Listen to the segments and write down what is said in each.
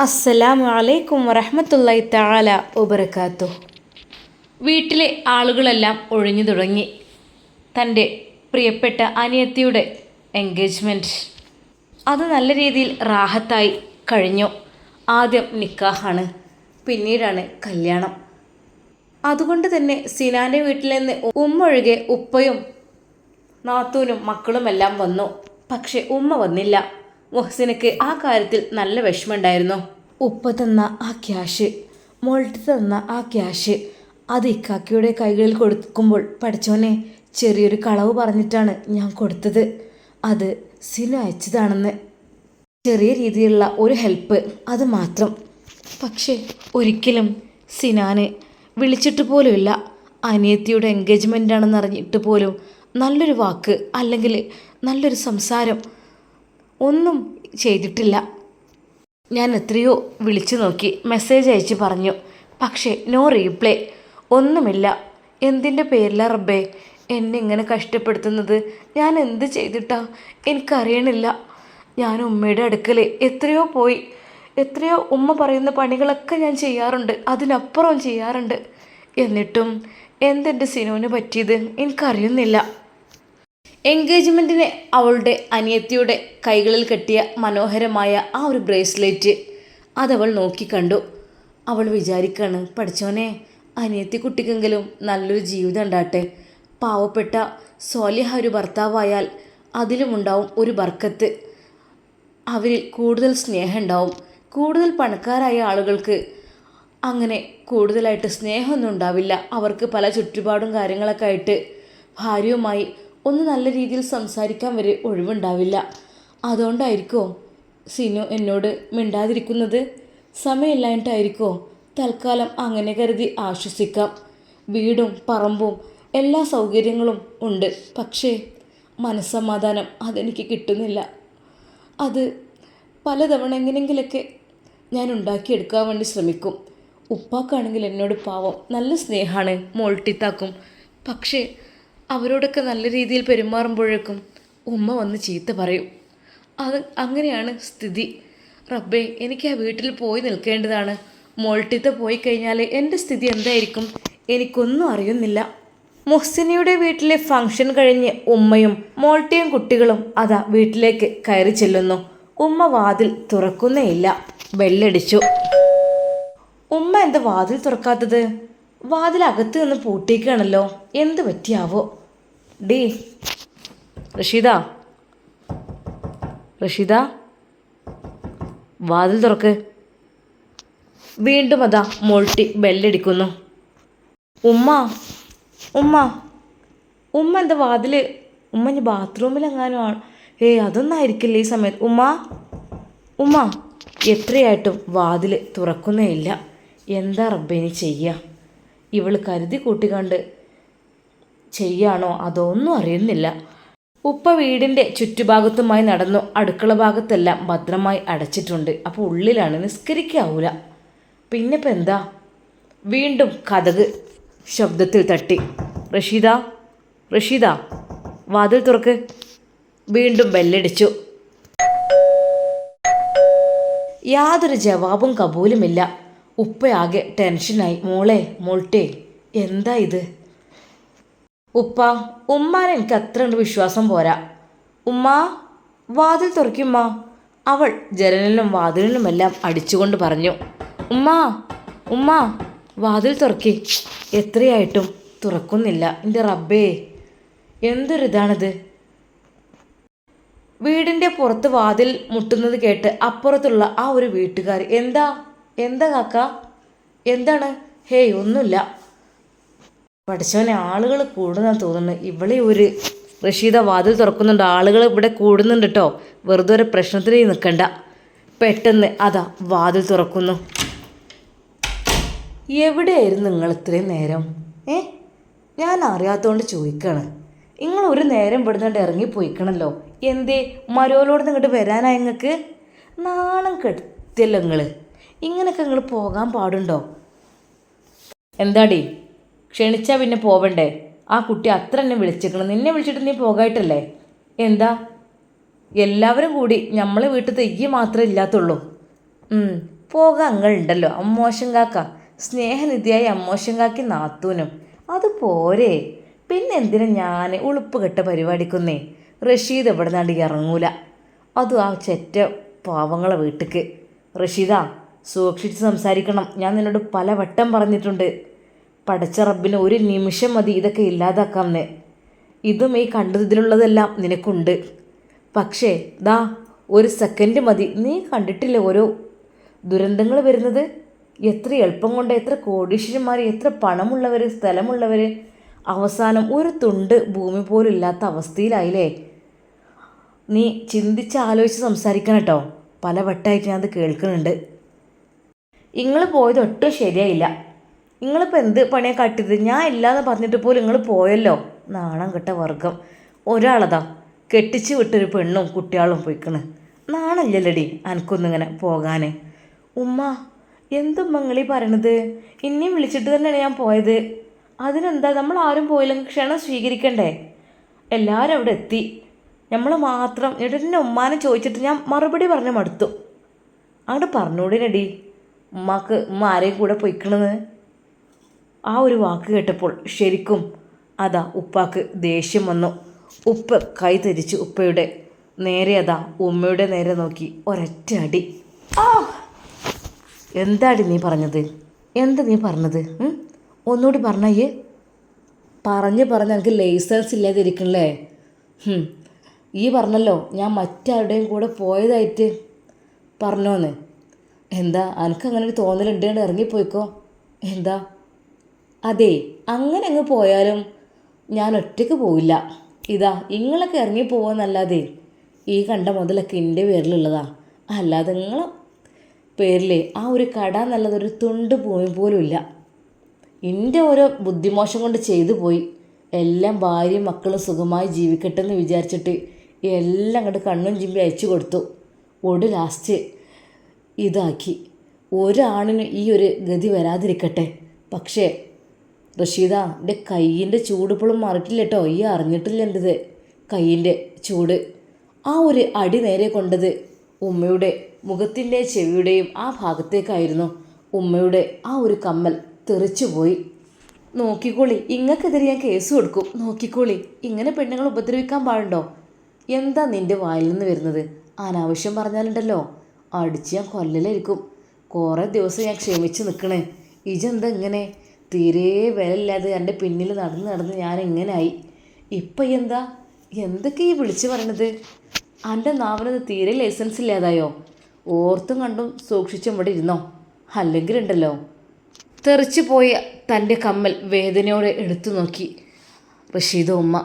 അസ്സലാമു അലൈക്കും വറഹമത്തല്ലായി താല വബറകാതുഹു. വീട്ടിലെ ആളുകളെല്ലാം ഒഴിഞ്ഞു തുടങ്ങി. തന്റെ പ്രിയപ്പെട്ട അനിയത്തിയുടെ എൻഗേജ്മെന്റ് അത് നല്ല രീതിയിൽ റാഹത്തായി കഴിഞ്ഞു. ആദ്യം നിക്കാഹാണ് പിന്നീടാണ് കല്യാണം. അതുകൊണ്ട് തന്നെ സിനാന്റെ വീട്ടിൽ നിന്ന് ഉമ്മ ഒഴികെ ഉപ്പയും നാത്തൂനും മക്കളുമെല്ലാം വന്നു. പക്ഷെ ഉമ്മ വന്നില്ല. മുഹസിനക്ക് ആ കാര്യത്തിൽ നല്ല വിഷമമുണ്ടായിരുന്നു. ഉപ്പ തന്ന ആ ക്യാഷ് മോൾട്ട് തന്ന ആ ക്യാഷ് അത് ഇക്കാക്കിയുടെ കൈകളിൽ കൊടുക്കുമ്പോൾ പഠിച്ചോനെ ചെറിയൊരു കളവ് പറഞ്ഞിട്ടാണ് ഞാൻ കൊടുത്തത്. അത് സിനു അയച്ചതാണെന്ന്. ചെറിയ രീതിയിലുള്ള ഒരു ഹെൽപ്പ് അത് മാത്രം. പക്ഷേ ഒരിക്കലും സിനാന് വിളിച്ചിട്ട് പോലുമില്ല. അനിയത്തിയുടെ എൻഗേജ്മെന്റ് ആണെന്ന് അറിഞ്ഞിട്ട് പോലും നല്ലൊരു വാക്ക് അല്ലെങ്കിൽ നല്ലൊരു സംസാരം ഒന്നും ചെയ്തിട്ടില്ല. ഞാൻ എത്രയോ വിളിച്ചു നോക്കി മെസ്സേജ് അയച്ച് പറഞ്ഞു. പക്ഷേ നോ റീപ്ലൈ. ഒന്നുമില്ല. എന്തിന്റെ പേരില റബ്ബേ? എന്നെ ഇങ്ങനെ കഷ്ടപ്പെടുത്തുന്നത്? ഞാൻ എന്ത് ചെയ്തിട്ടാ? എനിക്കറിയണില്ല. ഞാൻ ഉമ്മയുടെ അടുക്കൽ എത്രയോ പോയി. എത്രയോ ഉമ്മ പറയുന്ന പണികളൊക്കെ ഞാൻ ചെയ്യാറുണ്ട്. അതിനപ്പുറം ചെയ്യാറുണ്ട്. എന്നിട്ടും എന്തെന്റെ സിനുവിന് പറ്റിയത് എനിക്കറിയുന്നില്ല. എൻഗേജ്മെന്റിന് അവളുടെ അനിയത്തിയുടെ കൈകളിൽ കെട്ടിയ മനോഹരമായ ആ ഒരു ബ്രേസ്ലെറ്റ് അതവൾ നോക്കിക്കണ്ടു അവൾ വിചാരിക്കാണ് പഠിച്ചോനെ അനിയത്തി കുട്ടിക്കെങ്കിലും നല്ലൊരു ജീവിതം ഉണ്ടാട്ടെ പാവപ്പെട്ട സോലിഹ ഒരു ഭർത്താവായാൽ അതിലുമുണ്ടാവും ഒരു ബർക്കത്ത്. അവരിൽ കൂടുതൽ സ്നേഹം ഉണ്ടാവും. കൂടുതൽ പണക്കാരായ ആളുകൾക്ക് അങ്ങനെ കൂടുതലായിട്ട് സ്നേഹമൊന്നും ഉണ്ടാവില്ല. അവർക്ക് പല ചുറ്റുപാടും കാര്യങ്ങളൊക്കെ ആയിട്ട് ഭാര്യയുമായി ഒന്ന് നല്ല രീതിയിൽ സംസാരിക്കാൻ വരെ ഒഴിവുണ്ടാവില്ല. അതുകൊണ്ടായിരിക്കോ സിനു എന്നോട് മിണ്ടാതിരിക്കുന്നത്? സമയമില്ലായിട്ടായിരിക്കോ തൽക്കാലം അങ്ങനെ കരുതി ആശ്വസിക്കാം. വീടും പറമ്പും എല്ലാ സൗകര്യങ്ങളും ഉണ്ട്. പക്ഷേ മനസ്സമാധാനം അതെനിക്ക് കിട്ടുന്നില്ല. അത് പലതവണ എങ്ങനെങ്കിലൊക്കെ ഞാൻ ഉണ്ടാക്കിയെടുക്കാൻ വേണ്ടി ശ്രമിക്കും. ഉപ്പാക്കാണെങ്കിൽ എന്നോട് പാവം നല്ല സ്നേഹമാണ്. മോൾട്ടിത്താക്കും. പക്ഷേ അവരോടൊക്കെ നല്ല രീതിയിൽ പെരുമാറുമ്പോഴേക്കും ഉമ്മ വന്ന് ചീത്ത പറയും. അത് അങ്ങനെയാണ് സ്ഥിതി. റബ്ബേ എനിക്ക് ആ വീട്ടിൽ പോയി നിൽക്കേണ്ടതാണ്. മോൾട്ടിത്ത പോയി കഴിഞ്ഞാൽ എന്റെ സ്ഥിതി എന്തായിരിക്കും? എനിക്കൊന്നും അറിയുന്നില്ല. മുഹ്സിനിയുടെ വീട്ടിലെ ഫംഗ്ഷൻ കഴിഞ്ഞ് ഉമ്മയും മോൾട്ടിയും കുട്ടികളും അതാ വീട്ടിലേക്ക് കയറി ചെല്ലുന്നു. ഉമ്മ വാതിൽ തുറക്കുന്നേയില്ല ബെല്ലടിച്ചു. ഉമ്മ എന്താ വാതിൽ തുറക്കാത്തത്? വാതിൽ അകത്ത് നിന്ന് പൂട്ടിയേക്കാണല്ലോ. എന്ത് പറ്റിയാവോ? ഡീ റഷീദ. റഷീദ വാതിൽ തുറക്ക്. വീണ്ടും അതാ മോൾട്ടി ബെല്ലടിക്കുന്നു ഉമ്മ ഉമ്മ ഉമ്മ എന്താ വാതിൽ? ഉമ്മ ഇനി ബാത്റൂമിലെങ്ങാനും ആണ്. ഏയ് അതൊന്നും ആയിരിക്കില്ല ഈ സമയത്ത്? ഉമ്മ ഉമ്മ. എത്രയായിട്ടും വാതിൽ തുറക്കുന്നേ ഇല്ല. എന്താ റബ്ബിനി ചെയ്യുക ഇവൾ കരുതി കൂട്ടിക്കണ്ട് ചെയ്യാണോ ഒന്നും അറിയുന്നില്ല. ഉപ്പ വീടിന്റെ ചുറ്റുഭാഗത്തുമായി നടന്നു അടുക്കള ഭാഗത്തെല്ലാം ഭദ്രമായി അടച്ചിട്ടുണ്ട്. അപ്പോൾ ഉള്ളിലാണ്. നിസ്കരിക്കാവൂല. പിന്നെ എന്താ? വീണ്ടും കഥക് ശബ്ദത്തിൽ തട്ടി. റഷീദ റഷീദ വാതിൽ തുറക്ക്. വീണ്ടും ബെല്ലടിച്ചു. യാതൊരു ജവാബും കബൂലുമില്ല. ഉപ്പയാകെ ടെൻഷനായി. മോളെ മോൾട്ടേ എന്താ ഇത്? ഉപ്പ ഉമ്മാനെ എനിക്ക് അത്ര കണ്ട് വിശ്വാസം പോരാ. ഉമ്മ വാതിൽ തുറക്കുമ്മ അവൾ ജനലിലും വാതിലിലുമെല്ലാം അടിച്ചുകൊണ്ട് പറഞ്ഞു ഉമ്മ ഉമ്മ വാതിൽ തുറക്കി. എത്രയായിട്ടും തുറക്കുന്നില്ല എന്റെ റബ്ബേ. എന്തൊരിതാണിത്? വീടിന്റെ പുറത്ത് വാതിൽ മുട്ടുന്നത് കേട്ട് അപ്പുറത്തുള്ള ആ ഒരു വീട്ടുകാർ എന്താ? എന്താ കാക്ക? എന്താണ്? ഹേയ് ഒന്നുമില്ല. പഠിച്ചവനെ ആളുകൾ കൂടുന്ന തോന്നുന്നു. ഇവിടെ ഒരു റഷീദ വാതിൽ തുറക്കുന്നുണ്ട്. ആളുകൾ ഇവിടെ കൂടുന്നുണ്ട് കേട്ടോ വെറുതെ ഒരു പ്രശ്നത്തിൽ നിൽക്കണ്ട പെട്ടെന്ന് അതാ വാതിൽ തുറക്കുന്നു. എവിടെയായിരുന്നു നിങ്ങൾ ഇത്രയും നേരം? ഏ? ഞാൻ അറിയാത്തതുകൊണ്ട് ചോദിക്കാണ്. നിങ്ങൾ ഒരു നേരം ഇവിടുന്ന് ഇറങ്ങിപ്പോയിക്കണല്ലോ എന്തേ? മരോലോട് നിങ്ങോട്ട് വരാനായി നിങ്ങൾക്ക് നാണം കെടുത്തില്ല നിങ്ങൾ ഇങ്ങനെയൊക്കെ നിങ്ങൾ പോകാൻ പാടുണ്ടോ? എന്താടി? ക്ഷണിച്ചാൽ പിന്നെ പോവണ്ടേ? ആ കുട്ടി അത്ര എന്നെ വിളിച്ചേക്കണം നിന്നെ വിളിച്ചിട്ട് നീ പോകായിട്ടല്ലേ? എന്താ? എല്ലാവരും കൂടി നമ്മളെ വീട്ടിൽ തെയ്യ മാത്രമേ ഇല്ലാത്തുള്ളൂ. ഉം, പോകാൻ അങ്ങളുണ്ടല്ലോ അമ്മോശം കാക്ക. സ്നേഹനിധിയായ അമ്മോശം കാക്കി നാത്തൂനും. അത് പോരെ? പിന്നെ എന്തിനാ ഞാൻ ഉളുപ്പ് കെട്ട പരിപാടിക്കുന്നേ? റഷീദ് എവിടെ നിന്നാണ്ട് ഇറങ്ങൂല. അതും ആ ചെറ്റ പാവങ്ങളെ വീട്ടിക്ക്. റഷീദ സൂക്ഷിച്ച് സംസാരിക്കണം. ഞാൻ നിന്നോട് പല വട്ടം പറഞ്ഞിട്ടുണ്ട്. പടച്ച റബ്ബിന് ഒരു നിമിഷം മതി ഇതൊക്കെ ഇല്ലാതാക്കാമെന്ന്. ഇതും ഈ കണ്ടതിലുള്ളതെല്ലാം നിനക്കുണ്ട്. പക്ഷേ ദാ ഒരു സെക്കൻഡ് മതി. നീ കണ്ടിട്ടില്ല ഓരോ ദുരന്തങ്ങൾ വരുന്നത്? എത്ര എളുപ്പം കൊണ്ട് എത്ര കോടീശ്വരന്മാർ എത്ര പണമുള്ളവർ സ്ഥലമുള്ളവർ അവസാനം ഒരു തുണ്ട് ഭൂമി പോലും ഇല്ലാത്ത അവസ്ഥയിലായില്ലേ? നീ ചിന്തിച്ച് ആലോചിച്ച് സംസാരിക്കണം കേട്ടോ. പല വട്ടമായിട്ട് ഞാനത് കേൾക്കുന്നുണ്ട്. നിങ്ങൾ പോയത് ഒട്ടും ശരിയായില്ല. നിങ്ങളിപ്പോൾ എന്ത് പണിയാണ് കാട്ടിയത്? ഞാൻ ഇല്ലാന്ന് പറഞ്ഞിട്ട് പോലും നിങ്ങൾ പോയല്ലോ. നാണം കെട്ട വർഗം. ഒരാളതാ കെട്ടിച്ച് വിട്ടൊരു പെണ്ണും കുട്ടികളും പോയിക്കണ്. നാണല്ലല്ലടി അനക്കൊന്നിങ്ങനെ പോകാൻ ഉമ്മ എന്തുമ്മ നിങ്ങളീ പറയണത്? ഇനിയും വിളിച്ചിട്ട് തന്നെയാണ് ഞാൻ പോയത്. അതിനെന്താ? നമ്മൾ ആരും പോയില്ലെങ്കിൽ ക്ഷണം സ്വീകരിക്കണ്ടേ? എല്ലാവരും അവിടെ എത്തി. നമ്മൾ മാത്രം എന്നിട്ട് എന്നെ ഉമ്മാനെ ചോദിച്ചിട്ട് ഞാൻ മറുപടി പറഞ്ഞ് മടുത്തു. അങ്ങോട്ട് പറഞ്ഞൂടിനടി. ഉമ്മാക്ക് ഉമ്മ ആരെയും കൂടെ പൊയ്ക്കണെന്ന് ആ ഒരു വാക്ക് കേട്ടപ്പോൾ ശരിക്കും അതാ ഉപ്പാക്ക് ദേഷ്യം വന്നു. ഉപ്പ് കൈ തിരിച്ച് ഉപ്പയുടെ നേരെ അതാ ഉമ്മയുടെ നേരെ നോക്കി ഒരൊറ്റ അടി. ആ എന്താടി നീ പറഞ്ഞത്? എന്താ നീ പറഞ്ഞത്? ഒന്നുകൂടി പറഞ്ഞയ്യേ. പറഞ്ഞ് പറഞ്ഞ് എനിക്ക് ലൈസൻസ് ഇല്ലാതിരിക്കണല്ലേ? ഈ പറഞ്ഞല്ലോ ഞാൻ മറ്റാരുടെയും കൂടെ പോയതായിട്ട് പറഞ്ഞോന്ന്. എന്താ എനിക്ക് അങ്ങനെ ഒരു തോന്നലുണ്ട് ഇറങ്ങിപ്പോയിക്കോ? എന്താ? അതെ അങ്ങനെ അങ്ങ് പോയാലും ഞാൻ ഒറ്റയ്ക്ക് പോവില്ല. ഇതാ ഇങ്ങളൊക്കെ ഇറങ്ങി പോവാന്നല്ലാതെ ഈ കണ്ട മുതലൊക്കെ എന്റെ പേരിലുള്ളതാ. അല്ലാതെ നിങ്ങളെ പേരിൽ ആ ഒരു കട എന്നുള്ളതൊരു തുണ്ട് ഭൂമി പോലും ഇല്ല. എന്റെ ഓരോ ബുദ്ധിമോശം കൊണ്ട് ചെയ്തു പോയി. എല്ലാം ഭാര്യയും മക്കളും സുഖമായി ജീവിക്കട്ടെ എന്ന് വിചാരിച്ചിട്ട് എല്ലാം അങ്ങോട്ട് കണ്ണും ചിമ്പി അയച്ചു കൊടുത്തു. ഒടു ലാസ്റ്റ് ഇതാക്കി. ഒരാണിന് ഈ ഒരു ഗതി വരാതിരിക്കട്ടെ. പക്ഷേ റഷീദ എന്റെ കയ്യിന്റെ ചൂട് ഇപ്പോഴും മാറിയിട്ടില്ല കേട്ടോ. ഈ അറിഞ്ഞിട്ടില്ല എന്റെത് കയ്യിന്റെ ചൂട്. ആ ഒരു അടി നേരെ കൊണ്ടത് ഉമ്മയുടെ മുഖത്തിന്റെ ചെവിയുടെയും ആ ഭാഗത്തേക്കായിരുന്നു ഉമ്മയുടെ ആ ഒരു കമ്മൽ തെറിച്ചു പോയി. നോക്കിക്കോളി ഇങ്ങക്കെതിരെ ഞാൻ കേസ് കൊടുക്കും. നോക്കിക്കോളി ഇങ്ങനെ പെണ്ണുങ്ങൾ ഉപദ്രവിക്കാൻ പാടുണ്ടോ? എന്താ നിന്റെ വായിൽ നിന്ന് വരുന്നത്? അനാവശ്യം പറഞ്ഞാലുണ്ടല്ലോ. അടിച്ച് ഞാൻ കൊല്ലലായിരിക്കും കുറേ ദിവസം ഞാൻ ക്ഷമിച്ച് നിൽക്കണേ ഇജെന്താ ഇങ്ങനെ? തീരെ വിലയില്ലാതെ എന്റെ പിന്നിൽ നടന്ന് നടന്ന് ഞാൻ ഇങ്ങനായി ഇപ്പം എന്താ? എന്തൊക്കെ ഈ വിളിച്ച് പറയണത്? എന്റെ നാവിനത് തീരെ ലൈസൻസ് ഇല്ലാതായോ? ഓർത്തും കണ്ടും സൂക്ഷിച്ചും ഇവിടെ ഇരുന്നോ? അല്ലെങ്കിൽ ഉണ്ടല്ലോ തെറിച്ചു പോയ തന്റെ കമ്മൽ വേദനയോടെ എടുത്തു നോക്കി. റഷീദ ഉമ്മ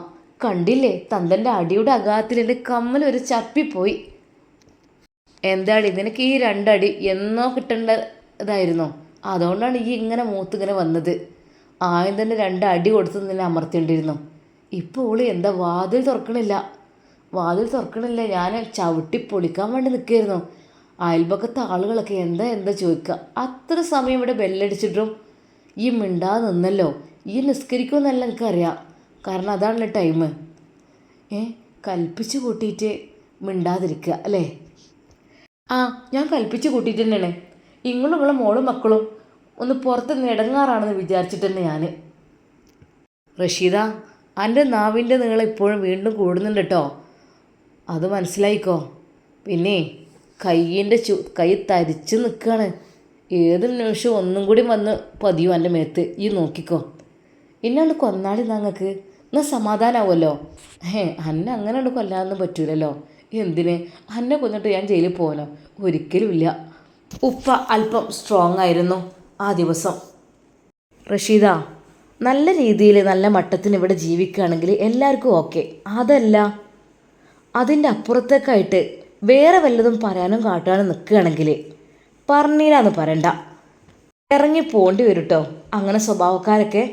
കണ്ടില്ലേ? തന്തന്റെ അടിയുടെ അകാത്തിൽ എന്റെ കമ്മൽ ഒരു ചപ്പിപ്പോയി. എന്താണ് നിനക്ക് ഈ രണ്ടടി എന്നോ കിട്ടേണ്ടതായിരുന്നോ? അതുകൊണ്ടാണ് ഈ ഇങ്ങനെ മൂത്തിങ്ങനെ വന്നത്. ആദ്യം തന്നെ രണ്ട് അടി കൊടുത്ത് നിന്നെ അമർത്തിണ്ടിരുന്നു ഇപ്പോൾ ഓൾ എന്താ വാതിൽ തുറക്കണില്ല. വാതിൽ തുറക്കണില്ല. ഞാൻ ചവിട്ടി പൊളിക്കാൻ വേണ്ടി നിൽക്കായിരുന്നു അയൽപക്കത്തെ ആളുകളൊക്കെ എന്താ എന്താ ചോദിക്കുക. അത്ര സമയം ഇവിടെ ബെല്ലടിച്ചിട്ടും ഈ മിണ്ടാ നിന്നല്ലോ. ഈ നിസ്കരിക്കുമെന്നല്ല എനിക്കറിയാം. കാരണം അതാണ് ടൈം ഏ കൽപ്പിച്ച് കൂട്ടിയിട്ട് മിണ്ടാതിരിക്കുക അല്ലേ? ആ ഞാൻ കൽപ്പിച്ച് കൂട്ടിയിട്ട് തന്നെയാണ്. ഇങ്ങളും നിങ്ങളും മോളും മക്കളും ഒന്ന് പുറത്ത് നിടങ്ങാറാണെന്ന് വിചാരിച്ചിട്ട് തന്നെ ഞാൻ റഷീദ എന്റെ നാവിന്റെ നീളം ഇപ്പോഴും വീണ്ടും കൂടുന്നുണ്ട് കേട്ടോ അത് മനസ്സിലായിക്കോ? പിന്നെ കയ്യിന്റെ ചു കൈ തരിച്ച് നിൽക്കുകയാണ് ഏത് നിമിഷം ഒന്നും കൂടി വന്ന് പതിയും എന്റെ മേത്ത്. ഈ നോക്കിക്കോ. എന്നാണ് കൊന്നാളി ഞങ്ങൾക്ക് എന്നാൽ സമാധാനമാവുമല്ലോ ഏ അന്നെ അങ്ങനെ ഉണ്ട് കൊല്ലാനൊന്നും പറ്റൂലല്ലോ. എന്തിന്? അന്നെ കൊന്നിട്ട് ഞാൻ ജയിലിൽ പോകാനോ ഒരിക്കലുമില്ല. ഉപ്പ അല്പം സ്ട്രോങ് ആയിരുന്നു. ആ ദിവസം. റഷീദ നല്ല രീതിയിൽ നല്ല മട്ടത്തിന് ഇവിടെ ജീവിക്കുകയാണെങ്കിൽ എല്ലാവർക്കും ഓക്കെ. അതല്ല അതിന്റെ അപ്പുറത്തേക്കായിട്ട് വേറെ വല്ലതും പറയാനും കാട്ടാനും നിൽക്കുകയാണെങ്കിൽ പറഞ്ഞില്ലാന്ന് പറയണ്ട. ഇറങ്ങി പോണ്ടി വരും കേട്ടോ അങ്ങനെ സ്വഭാവക്കാരൊക്കെ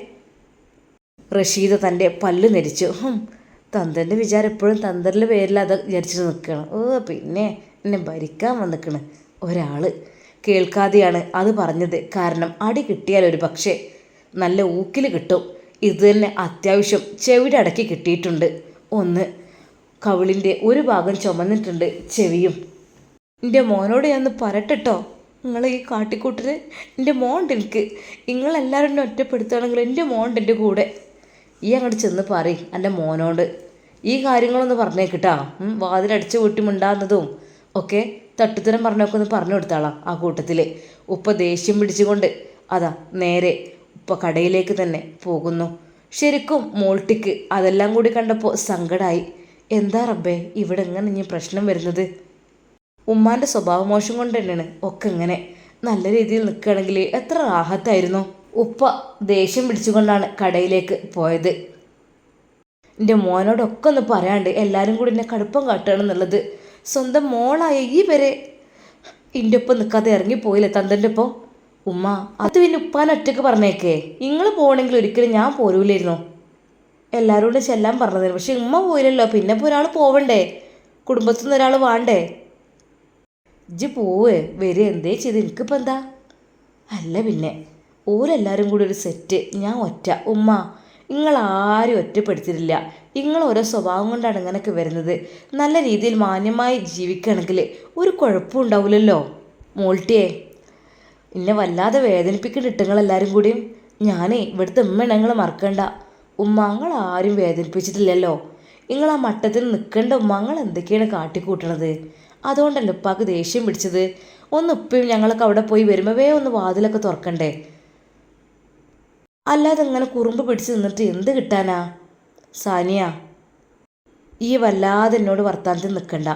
റഷീദ തന്റെ പല്ല് നെരിച്ചു. തന്തന്റെ വിചാരം എപ്പോഴും തന്തറിന്റെ പേരിൽ അത് വിചാരിച്ചിട്ട് നിൽക്കണം ഓ പിന്നെ എന്നെ ഭരിക്കാൻ വന്നിക്കണ്. ഒരാൾ കേൾക്കാതെയാണ് അത് പറഞ്ഞത്. കാരണം അടി കിട്ടിയാൽ ഒരു പക്ഷേ നല്ല ഊക്കിൽ കിട്ടും. ഇത് തന്നെ അത്യാവശ്യം ചെവിയുടെ അടക്കി കിട്ടിയിട്ടുണ്ട്. ഒന്ന് കവിളിന്റെ ഒരു ഭാഗം ചുമന്നിട്ടുണ്ട് ചെവിയും. എന്റെ മോനോട് ഞാൻ പറയട്ടോ നിങ്ങൾ ഈ കാട്ടിക്കൂട്ടിന് എന്റെ മോണ്ട് എനിക്ക്. നിങ്ങളെല്ലാവരും എന്നെ ഒറ്റപ്പെടുത്തുകയാണെങ്കിൽ എന്റെ മോണ്ട് എന്റെ കൂടെ. ഈ അങ്ങോട്ട് ചെന്ന് പറയും എന്റെ മോനോട്. ഈ കാര്യങ്ങളൊന്ന് പറഞ്ഞേക്കിട്ടാ വാതിലടിച്ച് കൂട്ടി മിണ്ടാകുന്നതും ഒക്കെ തട്ടുത്തരം പറഞ്ഞൊക്കെ ഒന്ന് പറഞ്ഞു കൊടുത്താളാം ആ കൂട്ടത്തിൽ ഉപ്പ ദേഷ്യം പിടിച്ചുകൊണ്ട് അതാ നേരെ ഉപ്പ കടയിലേക്ക് തന്നെ പോകുന്നു. ശരിക്കും മോൾട്ടിക്ക് അതെല്ലാം കൂടി കണ്ടപ്പോൾ സങ്കടമായി എന്താ റബ്ബേ ഇവിടെ എങ്ങനെ ഇനി പ്രശ്നം വരുന്നത്? ഉമ്മാന്റെ സ്വഭാവമോശം കൊണ്ട് തന്നെയാണ് ഒക്കെ ഇങ്ങനെ. നല്ല രീതിയിൽ നിൽക്കുകയാണെങ്കിൽ എത്ര റാഹത്തായിരുന്നു. ഉപ്പ ദേഷ്യം പിടിച്ചുകൊണ്ടാണ് കടയിലേക്ക് പോയത്. എന്റെ മോനോടൊക്കെ ഒന്ന് പറയാണ്ട് എല്ലാവരും കൂടി എന്നെ കടുപ്പം കാട്ടുകയാണെന്നുള്ളത് സ്വന്തം മോളായ ഈ വരെ എന്റെ ഒപ്പം നിൽക്കാതെ ഇറങ്ങിപ്പോയില്ലേ തന്തന്റെ ഒപ്പം? ഉമ്മ അത് പിന്നെ ഉപ്പാൻ ഒറ്റയ്ക്ക് പറഞ്ഞേക്കേ. നിങ്ങൾ പോകണമെങ്കിൽ ഒരിക്കലും ഞാൻ പോരൂലായിരുന്നു. എല്ലാവരോടും ചെല്ലാൻ പറഞ്ഞതിന് പക്ഷെ ഉമ്മ പോയില്ലല്ലോ. പിന്നെ ഇപ്പോൾ ഒരാൾ പോവണ്ടേ? കുടുംബത്തിൽ നിന്ന് ഒരാൾ വേണ്ടേ? ഇജ്ജ് പോവേ വരെ എന്തേ ചെയ്ത്? എനിക്കിപ്പോൾ എന്താ? അല്ല പിന്നെ ഓരെല്ലാവരും കൂടി ഒരു സെറ്റ് ഞാൻ ഒറ്റ. ഉമ്മ നിങ്ങളാരും ഒറ്റപ്പെടുത്തിയിട്ടില്ല. നിങ്ങൾ ഓരോ സ്വഭാവം കൊണ്ടാണ് ഇങ്ങനെയൊക്കെ വരുന്നത്. നല്ല രീതിയിൽ മാന്യമായി ജീവിക്കുകയാണെങ്കിൽ ഒരു കുഴപ്പവും ഉണ്ടാവില്ലല്ലോ. മോൾട്ടിയെ എന്നെ വല്ലാതെ വേദനിപ്പിക്കുന്നുണ്ട് നിങ്ങളെല്ലാവരും കൂടിയും ഞാനേ ഇവിടുത്തെ ഉമ്മ നിങ്ങൾ മറക്കണ്ട. ഉമ്മാങ്ങൾ ആരും വേദനിപ്പിച്ചിട്ടില്ലല്ലോ. നിങ്ങൾ ആ മട്ടത്തിൽ നിൽക്കേണ്ട ഉമ്മാങ്ങൾ എന്തൊക്കെയാണ് കാട്ടിക്കൂട്ടണത്? അതുകൊണ്ടല്ലോ ഉപ്പാക്ക് ദേഷ്യം പിടിച്ചത്? ഒന്ന് ഉപ്പയും ഞങ്ങളൊക്കെ അവിടെ പോയി വരുമ്പോൾ വേ ഒന്ന് വാതിലൊക്കെ തുറക്കണ്ടേ? അല്ലാതെ ഇങ്ങനെ കുറുമ്പ് പിടിച്ച് നിന്നിട്ട് എന്ത് കിട്ടാനാ? സാനിയ ഈ വല്ലാതെ എന്നോട് വർത്താനത്തിൽ നിൽക്കണ്ട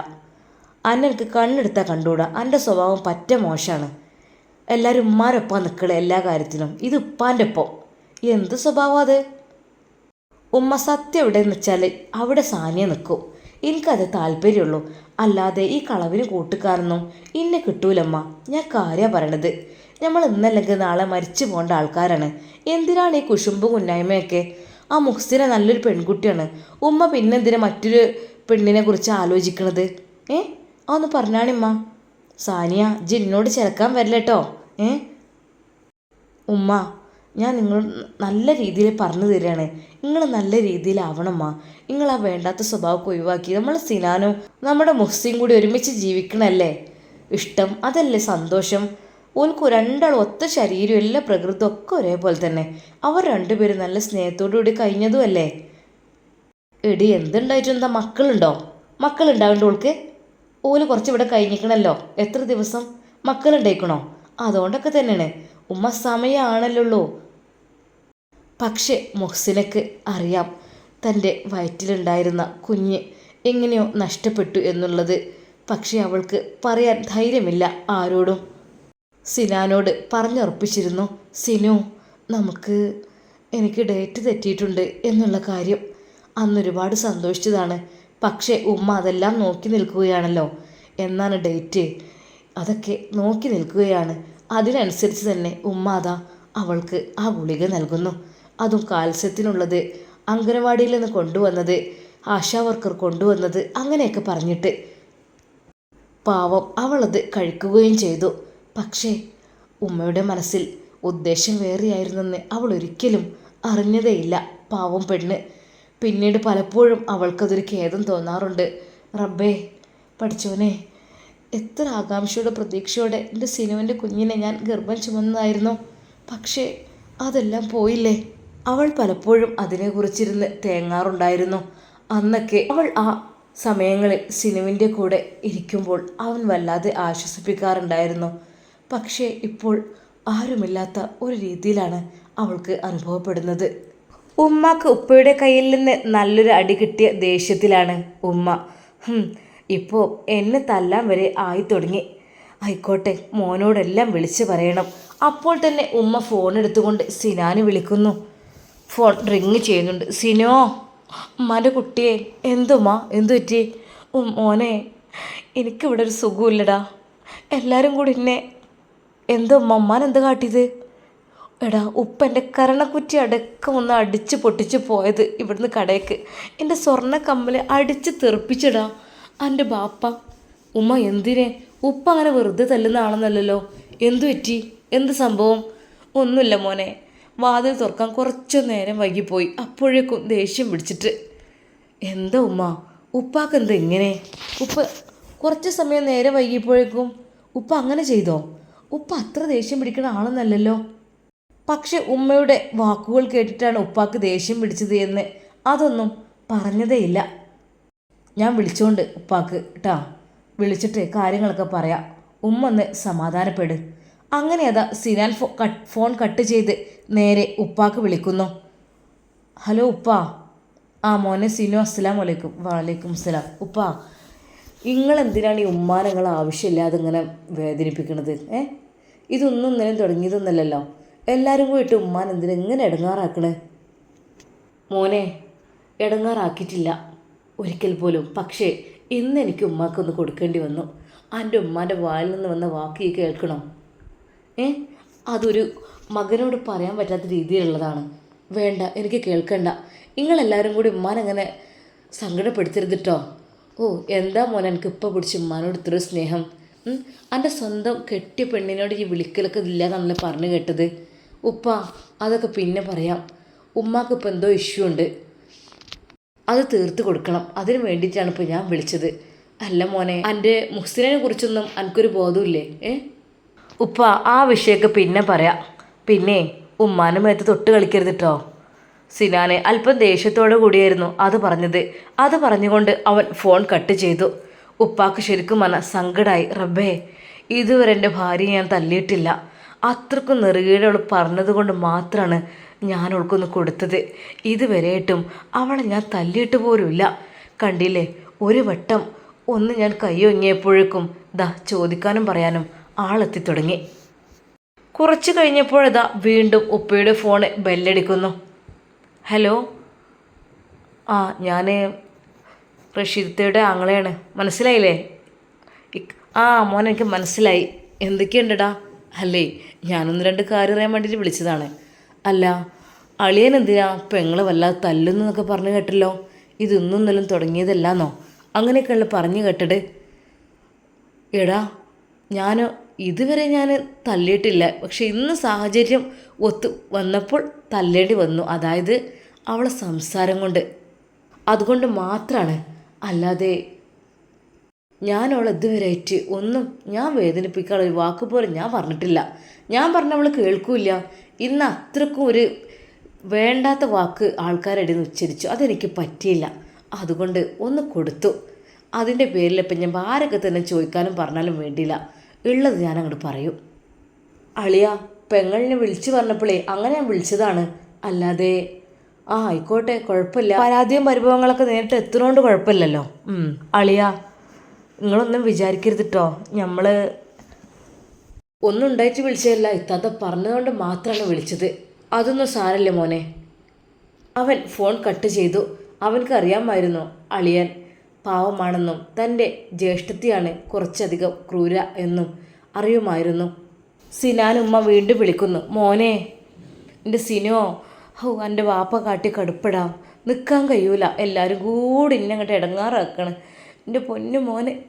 അന്നെ എനിക്ക് കണ്ണെടുത്താൽ കണ്ടുകൂടാ എന്റെ സ്വഭാവം പറ്റ മോശമാണ് എല്ലാവരും ഉമ്മാരൊപ്പം നിൽക്കണ എല്ലാ കാര്യത്തിനും ഇത് ഉപ്പാന്റെ ഒപ്പം. എന്ത് സ്വഭാവം അത്? ഉമ്മ സത്യം എവിടെയെന്ന് വെച്ചാൽ അവിടെ സാനിയ നിൽക്കും എനിക്കത് താല്പര്യമുള്ളൂ. അല്ലാതെ ഈ കളവിന് കൂട്ടുകാരൊന്നും ഇന്നെ കിട്ടൂലമ്മ. ഞാൻ കാര്യമാണ് പറയണത്. നമ്മൾ ഇന്നല്ലെങ്കിൽ നാളെ മരിച്ചു പോകേണ്ട ആൾക്കാരാണ്. എന്തിനാണ് ഈ കുശുമ്പും കുന്നായ്മയൊക്കെ? ആ മുഹ്സിന നല്ലൊരു പെൺകുട്ടിയാണ്. ഉമ്മ പിന്നെന്തിനാ മറ്റൊരു പെണ്ണിനെ കുറിച്ച് ആലോചിക്കണത്? ഏ? അതൊന്ന് പറഞ്ഞാണിമ്മ സാനിയ ജിന്നോട് ചിലക്കാൻ വരില്ല കേട്ടോ ഏ? ഉമ്മ ഞാൻ നിങ്ങൾ നല്ല രീതിയിൽ പറഞ്ഞു തരികയാണ് നിങ്ങൾ നല്ല രീതിയിലാവണമ്മ നിങ്ങൾ ആ വേണ്ടാത്ത സ്വഭാവമൊക്കെ ഒഴിവാക്കി നമ്മൾ സിനാനും നമ്മുടെ മുഹ്സിയും കൂടി ഒരുമിച്ച് ജീവിക്കണല്ലേ? ഇഷ്ടം അതല്ലേ സന്തോഷം. ഓൽക്ക് രണ്ടാളും ഒത്ത ശരീരം എല്ലാ പ്രകൃതം ഒക്കെ ഒരേപോലെ തന്നെ. അവർ രണ്ടുപേരും നല്ല സ്നേഹത്തോടു കൂടി കഴിഞ്ഞതും അല്ലേ എടി എന്തുണ്ടായിട്ടും മക്കളുണ്ടോ? മക്കളുണ്ടാവേണ്ട ഓൾക്ക് ഓൽ കുറച്ച് ഇവിടെ കഴിഞ്ഞിക്കണല്ലോ എത്ര ദിവസം? മക്കളുണ്ടായിക്കണോ? അതുകൊണ്ടൊക്കെ തന്നെയാണ്. ഉമ്മ സമയമാണല്ലോ പക്ഷേ മുഹ്സിനക്ക് അറിയാം തന്റെ വയറ്റിലുണ്ടായിരുന്ന കുഞ്ഞ് എങ്ങനെയോ നഷ്ടപ്പെട്ടു എന്നുള്ളത്. പക്ഷേ അവൾക്ക് പറയാൻ ധൈര്യമില്ല ആരോടും. സിനാനോട് പറഞ്ഞുറപ്പിച്ചിരുന്നു സിനു നമുക്ക് എനിക്ക് ഡേറ്റ് തെറ്റിയിട്ടുണ്ട് എന്നുള്ള കാര്യം അന്നൊരുപാട് സന്തോഷിച്ചതാണ്. പക്ഷേ ഉമ്മ അതെല്ലാം നോക്കി നിൽക്കുകയാണല്ലോ. എന്നാണ് ഡേറ്റ്. അതൊക്കെ നോക്കി നിൽക്കുകയാണ്. അതിനനുസരിച്ച് തന്നെ ഉമ്മ അതാ അവൾക്ക് ആ ഗുളിക നൽകുന്നു. അതും കാൽസ്യത്തിനുള്ളത് അംഗനവാടിയിൽ നിന്ന് കൊണ്ടുവന്നത് ആശാ വർക്കർ കൊണ്ടുവന്നത് അങ്ങനെയൊക്കെ പറഞ്ഞിട്ട് പാവം അവളത് കഴിക്കുകയും ചെയ്തു. പക്ഷേ ഉമ്മയുടെ മനസ്സിൽ ഉദ്ദേശം വേറെയായിരുന്നെന്ന് അവൾ ഒരിക്കലും അറിഞ്ഞതേയില്ല. പാവം പെണ്ണ്. പിന്നീട് പലപ്പോഴും അവൾക്കതൊരു ഖേദം തോന്നാറുണ്ട്. റബ്ബേ പഠിച്ചോനെ എത്ര ആകാംക്ഷയോടെ പ്രതീക്ഷയോടെ എന്റെ സിനുവിന്റെ കുഞ്ഞിനെ ഞാൻ ഗർഭം ചുമന്നതായിരുന്നു. പക്ഷേ അതെല്ലാം പോയില്ലേ? അവൾ പലപ്പോഴും അതിനെക്കുറിച്ചിരുന്ന് തേങ്ങാറുണ്ടായിരുന്നു. അന്നൊക്കെ അവൾ ആ സമയങ്ങളിൽ സിനുവിന്റെ കൂടെ ഇരിക്കുമ്പോൾ അവൻ വല്ലാതെ ആശ്വസിപ്പിക്കാറുണ്ടായിരുന്നു. പക്ഷേ ഇപ്പോൾ ആരുമില്ലാത്ത ഒരു രീതിയിലാണ് അവൾക്ക് അനുഭവപ്പെടുന്നത്. ഉമ്മാക്ക് ഉപ്പയുടെ കയ്യിൽ നിന്ന് നല്ലൊരു അടി കിട്ടിയ ദേഷ്യത്തിലാണ് ഉമ്മ. ഇപ്പോൾ എന്നെ തല്ലാൻ വരെ ആയി തുടങ്ങി. ആയിക്കോട്ടെ മോനോടെല്ലാം വിളിച്ചു പറയണം. അപ്പോൾ തന്നെ ഉമ്മ ഫോൺ എടുത്തുകൊണ്ട് സിനാന് വിളിക്കുന്നു. ഫോൺ റിങ് ചെയ്യുന്നുണ്ട്. സിനോ ഉമ്മാന്റെ കുട്ടിയെ എന്തുമ്മ എന്തു പറ്റി? മോനെ എനിക്കിവിടെ ഒരു സുഖമില്ലടാ. എല്ലാവരും കൂടി എന്നെ എന്തോ മമ്മാൻ എന്ത് കാട്ടിയത്? എടാ ഉപ്പന്റെ കരണക്കുറ്റി അടക്കം ഒന്ന് അടിച്ച് പൊട്ടിച്ച് പോയത് ഇവിടുന്ന് കടയ്ക്ക് എന്റെ സ്വർണ കമ്മൽ അടിച്ച് തെറിപ്പിച്ചിടാ. എന്റെ ബാപ്പ. ഉമ്മ എന്തിനെ? ഉപ്പ അങ്ങനെ വെറുതെ തല്ലുന്ന ആളെന്നല്ലല്ലോ. എന്തു പറ്റി? എന്ത് സംഭവം? ഒന്നുമില്ല മോനെ. വാതിൽ തുറക്കാൻ കുറച്ചു നേരം വൈകിപ്പോയി. അപ്പോഴേക്കും ദേഷ്യം പിടിച്ചിട്ട്. എന്താ ഉമ്മ? ഉപ്പാക്ക് എന്താ ഇങ്ങനെ? ഉപ്പ കുറച്ച് സമയം നേരെ വൈകിയപ്പോഴേക്കും ഉപ്പ അങ്ങനെ ചെയ്തോ? ഉപ്പ അത്ര ദേഷ്യം പിടിക്കുന്ന ആളൊന്നല്ലല്ലോ. പക്ഷെ ഉമ്മയുടെ വാക്കുകൾ കേട്ടിട്ടാണ് ഉപ്പാക്ക് ദേഷ്യം പിടിച്ചത് എന്ന് അതൊന്നും പറഞ്ഞതേയില്ല. ഞാൻ വിളിച്ചോണ്ട് ഉപ്പാക്ക് കേട്ടാ വിളിച്ചിട്ട് കാര്യങ്ങളൊക്കെ പറയാം. ഉമ്മ ഒന്ന് സമാധാനപ്പെട്. അങ്ങനെ അതാ സിനാൻ ഫോ ഫോൺ കട്ട് ചെയ്ത് നേരെ ഉപ്പാക്ക് വിളിക്കുന്നു. ഹലോ ഉപ്പാ. ആ മോനെ സിനു അസ്സലാം വലൈക്കും വാലൈക്കും അസ്സലാം. ഉപ്പാ നിങ്ങൾ എന്തിനാണ് ഈ ഉമ്മാനങ്ങൾ ആവശ്യമില്ലാതെ ഇങ്ങനെ വേദനിപ്പിക്കണത്? ഏ? ഇതൊന്നും ഇങ്ങനെ തുടങ്ങിയതൊന്നല്ലല്ലോ എല്ലാവരും കൂടി ഇട്ട് ഉമ്മാൻ എന്തിനാ ഇങ്ങനെ ഇടങ്ങാറാക്കണേ? മോനെ ഇടങ്ങാറാക്കിയിട്ടില്ല. ഒരിക്കൽ പോലും. പക്ഷേ ഇന്ന് എനിക്ക് ഉമ്മാക്കൊന്ന് കൊടുക്കേണ്ടി വന്നു. എന്റെ ഉമ്മാന്റെ വായിൽ നിന്ന് വന്ന വാക്ക് ഈ കേൾക്കണം? ഏ? അതൊരു മകനോട് പറയാൻ പറ്റാത്ത രീതിയിലുള്ളതാണ്. വേണ്ട എനിക്ക് കേൾക്കണ്ട. നിങ്ങളെല്ലാവരും കൂടി ഉമ്മാനങ്ങനെ സങ്കടപ്പെടുത്തരുത് കേട്ടോ ഓ എന്താ മോനെ എനിക്ക് ഇപ്പം പിടിച്ച് ഉമ്മാനോട് ഇത്ര സ്നേഹം? എന്റെ സ്വന്തം കെട്ടിയ പെണ്ണിനോട് ഈ വിളിക്കലൊക്കെ ഇല്ല എന്നാണല്ലോ പറഞ്ഞു കേട്ടത്. ഉപ്പ അതൊക്കെ പിന്നെ പറയാം. ഉമ്മാക്ക് ഇപ്പം എന്തോ ഇഷ്യൂ ഉണ്ട്. അത് തീർത്ത് കൊടുക്കണം. അതിന് വേണ്ടിയിട്ടാണ് ഇപ്പോൾ ഞാൻ വിളിച്ചത്. അല്ല മോനെ എന്റെ മുഹ്സിനെ കുറിച്ചൊന്നും എനിക്കൊരു ബോധമില്ലേ ഏ? ഉപ്പ ആ വിഷയമൊക്കെ പിന്നെ പറയാം. പിന്നെ ഉമ്മാനും മേത്ത് തൊട്ട് കളിക്കരുത് കേട്ടോ സിനാനെ അല്പം ദേഷ്യത്തോടു കൂടിയായിരുന്നു അത് പറഞ്ഞത്. അത് പറഞ്ഞുകൊണ്ട് അവൻ ഫോൺ കട്ട് ചെയ്തു. ഉപ്പാക്ക് ശരിക്കും മന സങ്കടായി റബ്ബേ ഇതുവരെ എന്റെ ഭാര്യയെ ഞാൻ തല്ലിയിട്ടില്ല. അത്രക്കും നെറുകയുടെ അവൾ പറഞ്ഞതുകൊണ്ട് മാത്രമാണ് ഞാൻ അവൾക്കൊന്ന് കൊടുത്തത്. ഇതുവരെയായിട്ടും അവളെ ഞാൻ തല്ലിയിട്ട് പോലുമില്ല കണ്ടില്ലേ ഒരു വട്ടം ഒന്ന് ഞാൻ കൈയൊങ്ങിയപ്പോഴേക്കും ദാ ചോദിക്കാനും പറയാനും ആളെത്തി തുടങ്ങി. കുറച്ച് കഴിഞ്ഞപ്പോഴതാ വീണ്ടും ഉപ്പയുടെ ഫോണ് ബെല്ലടിക്കുന്നു. ഹലോ? ആ ഞാൻ റഷീദത്തയുടെ ആങ്ങളെയാണ്. മനസ്സിലായില്ലേ? ആ മോൻ എനിക്ക് മനസ്സിലായി. എന്തൊക്കെയുണ്ടടാ? അല്ലേ ഞാനൊന്ന് രണ്ട് കാര്യം അറിയാൻ വേണ്ടിയിട്ട് വിളിച്ചതാണ്. അല്ല അളിയൻ എന്തിനാ പെങ്ങളെ വല്ലാതെ തല്ലുന്നു എന്നൊക്കെ പറഞ്ഞു കേട്ടല്ലോ? ഇതൊന്നും ഇന്നലും തുടങ്ങിയതല്ലാന്നോ? അങ്ങനെയൊക്കെയുള്ള പറഞ്ഞു കേട്ടത്. എടാ ഞാൻ ഇതുവരെ ഞാൻ തല്ലിയിട്ടില്ല. പക്ഷെ ഇന്ന് സാഹചര്യം ഒത്തു വന്നപ്പോൾ തല്ലേണ്ടി വന്നു. അതായത് അവളെ സംസാരം കൊണ്ട്. അതുകൊണ്ട് മാത്രമാണ് അല്ലാതെ ഞാൻ അവളെ ഇതുവരെയായിട്ട് ഒന്നും ഞാൻ വേദനിപ്പിക്കാൻ ഒരു വാക്ക് പോലും ഞാൻ പറഞ്ഞിട്ടില്ല. ഞാൻ പറഞ്ഞ അവൾ കേൾക്കൂല ഇന്ന് അത്രക്കും ഒരു വേണ്ടാത്ത വാക്ക് ആൾക്കാരുടെ ഉച്ചരിച്ചു. അതെനിക്ക് പറ്റിയില്ല. അതുകൊണ്ട് ഒന്ന് കൊടുത്തു. അതിന്റെ പേരിൽ ഇപ്പം ഞാൻ ആരൊക്കെ തന്നെ ചോദിക്കാനും പറഞ്ഞാലും വേണ്ടിയില്ല. ഉള്ളത് ഞാൻ അങ്ങോട്ട് പറയും. അളിയ പെങ്ങളിനെ വിളിച്ചു പറഞ്ഞപ്പോഴേ അങ്ങനെ ഞാൻ വിളിച്ചതാണ്. അല്ലാതെ ആ ആയിക്കോട്ടെ കുഴപ്പമില്ല. പരാതിയും പരിഭവങ്ങളൊക്കെ നേരിട്ട് എത്തുന്നതുകൊണ്ട് കുഴപ്പമില്ലല്ലോ. അളിയ നിങ്ങളൊന്നും വിചാരിക്കരുത് കേട്ടോ നമ്മൾ ഒന്നും ഉണ്ടായിട്ട് വിളിച്ചതല്ല. ഇത്താത്ത പറഞ്ഞതുകൊണ്ട് മാത്രമാണ് വിളിച്ചത്. അതൊന്നും സാരല്ലേ മോനെ. അവൻ ഫോൺ കട്ട് ചെയ്തു. അവൻക്ക് അറിയാമായിരുന്നു അളിയൻ പാവമാണെന്നും തന്റെ ജ്യേഷ്ഠത്തിയാണ് കുറച്ചധികം ക്രൂര എന്നും അറിയുമായിരുന്നു. സിനാനുമ്മ ഉമ്മ വീണ്ടും വിളിക്കുന്നു. മോനെ എന്റെ സിനോ ഹോ എന്റെ വാപ്പ കാട്ടി കടുപ്പിടാം. നിൽക്കാൻ കഴിയൂല. എല്ലാവരും കൂടി ഇന്നെ അങ്ങോട്ട് ഇടങ്ങാറാക്കണം എന്റെ പൊന്നു മോനെ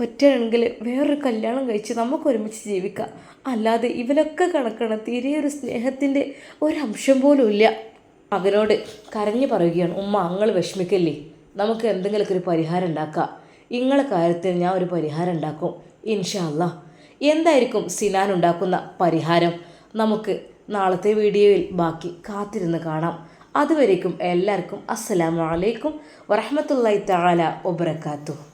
പറ്റുകയാണെങ്കിൽ വേറൊരു കല്യാണം കഴിച്ച് നമുക്ക് ഒരുമിച്ച് ജീവിക്കാം. അല്ലാതെ ഇവനൊക്കെ കണക്കണം തീരെ ഒരു സ്നേഹത്തിന്റെ ഒരംശം പോലും ഇല്ല. അവനോട് കരഞ്ഞു പറയുകയാണ് ഉമ്മ അങ്ങൾ വിഷമിക്കല്ലേ? നമുക്ക് എന്തെങ്കിലുമൊക്കെ ഒരു പരിഹാരം ഉണ്ടാക്കാം. ഇങ്ങളെ കാര്യത്തിൽ ഞാൻ ഒരു പരിഹാരം ഉണ്ടാക്കും. ഇൻഷാല്ല എന്തായിരിക്കും സിനാൻ ഉണ്ടാക്കുന്ന പരിഹാരം? നമുക്ക് നാളത്തെ വീഡിയോയിൽ ബാക്കി കാത്തിരുന്ന് കാണാം. അതുവരേക്കും എല്ലാവർക്കും അസ്സലാമു അലൈക്കും വറഹമത്തല്ലായി തആല വബറകാതുഹു.